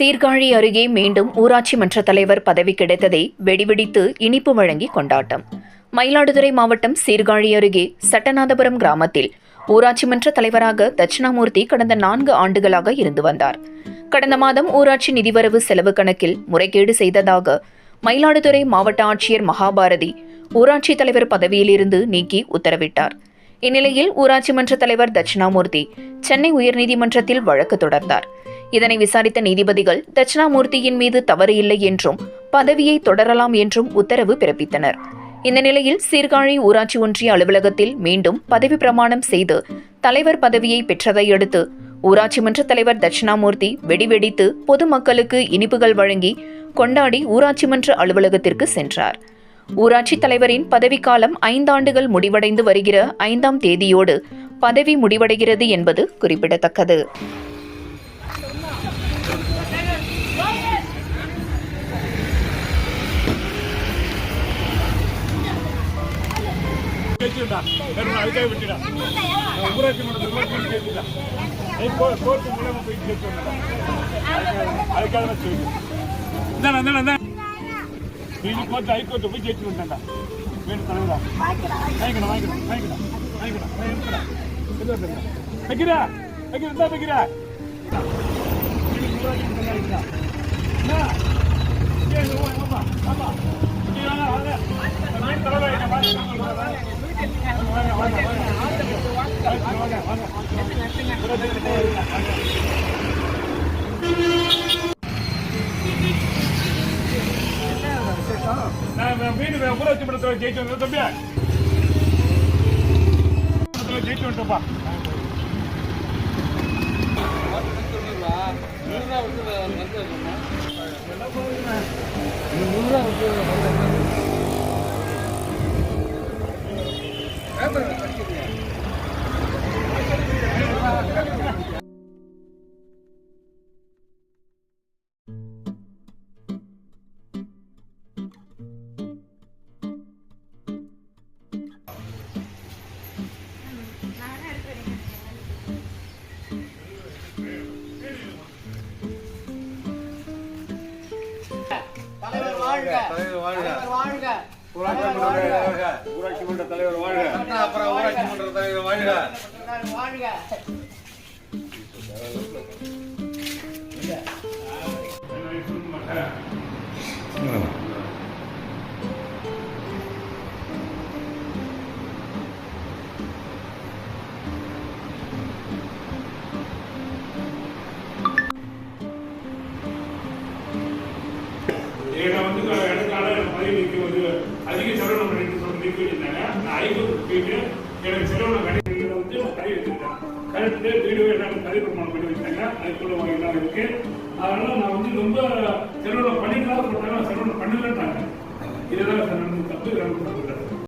சீர்காழி அருகே மீண்டும் ஊராட்சி மன்ற தலைவர் பதவி கிடைத்ததை வெடிவெடித்து இனிப்பு வழங்கி கொண்டாட்டம். மயிலாடுதுறை மாவட்டம் சீர்காழி அருகே சட்டநாதபுரம் கிராமத்தில் ஊராட்சி மன்ற தலைவராக தட்சிணாமூர்த்தி கடந்த நான்கு ஆண்டுகளாக இருந்து வந்தார். கடந்த மாதம் ஊராட்சி நிதிவரவு செலவு கணக்கில் முறைகேடு செய்ததாக மயிலாடுதுறை மாவட்ட ஆட்சியர் மகாபாரதி ஊராட்சி தலைவர் பதவியிலிருந்து நீக்கி உத்தரவிட்டார். இந்நிலையில் ஊராட்சி மன்ற தலைவர் தட்சிணாமூர்த்தி சென்னை உயர்நீதிமன்றத்தில் வழக்கு தொடர்ந்தார். இதனை விசாரித்த நீதிபதிகள் தட்சிணாமூர்த்தியின் மீது தவறு இல்லை என்றும் பதவியை தொடரலாம் என்றும் உத்தரவு பிறப்பித்தனர். இந்த நிலையில் சீர்காழி ஊராட்சி ஒன்றிய அலுவலகத்தில் மீண்டும் பதவி பிரமாணம் செய்து தலைவர் பதவியை பெற்றதையடுத்து ஊராட்சி மன்ற தலைவர் தட்சிணாமூர்த்தி வெடிவெடித்து பொதுமக்களுக்கு இனிப்புகள் வழங்கி கொண்டாடி ஊராட்சி மன்ற அலுவலகத்திற்கு சென்றார். ஊராட்சி தலைவரின் பதவிக்காலம் ஐந்தாண்டுகள் முடிவடைந்து வருகிற ஐந்தாம் தேதியோடு பதவி முடிவடைகிறது என்பது குறிப்பிடத்தக்கது. கேட்டுடா அதுக்காக விட்டுடா ஊராட்சி மன்ற நிர்வாகத்தில் கேட்டுடா கோர்ட்டு மூலமா போய் கேட்டு அதுக்காக நான் சொல்லி இந்தாடா இந்தாடா இந்தா நீ கோர்ட்டு ஹைகோர்ட்டு போய் கேட்டு வந்தாண்டா வேணும் தலைவரா வாங்கிக்கணும் வாங்கிக்கணும் வாங்கிக்கணும் வாங்கிக்கணும் வைக்கிறா வைக்கிறா இந்தா வைக்கிறா நான் வீடு வச்சு படத்தில் ஜெயிச்சு வந்தேன் தம்பியா ஜெயிச்சு வந்துட்டோப்பா தலைவர் வாழ்க தலைவர் வாழ்க. தலைவர் வாழ்க. ஊராட்சி மன்ற தலைவர் வாழ்க. ஊராட்சி மன்ற தலைவர் வாழ்க. அப்புறம் ஊராட்சி மன்ற தலைவர் வாழ்க. வாழ்க. ஏன்னா வந்து எனக்கான பதவி நீக்கி வந்து அதிக செலவு பண்ணிட்டு சொல்லி வச்சிருந்தாங்க. நான் ஐநூறு போயிட்டு எனக்கு செலவு கடையில் வந்து நான் கை வச்சிருக்கேன் கரெக்டு வீடியோ எல்லாம் கதை பிரமாணம் பண்ணி வச்சாங்க அதுக்குள்ள எல்லாம் இருக்கு. அதனால நான் வந்து ரொம்ப செலவு பண்ணிக்கலாம் சொல்றாங்க செலவு பண்ணலன்றாங்க. இதெல்லாம் தப்பு தப்பு.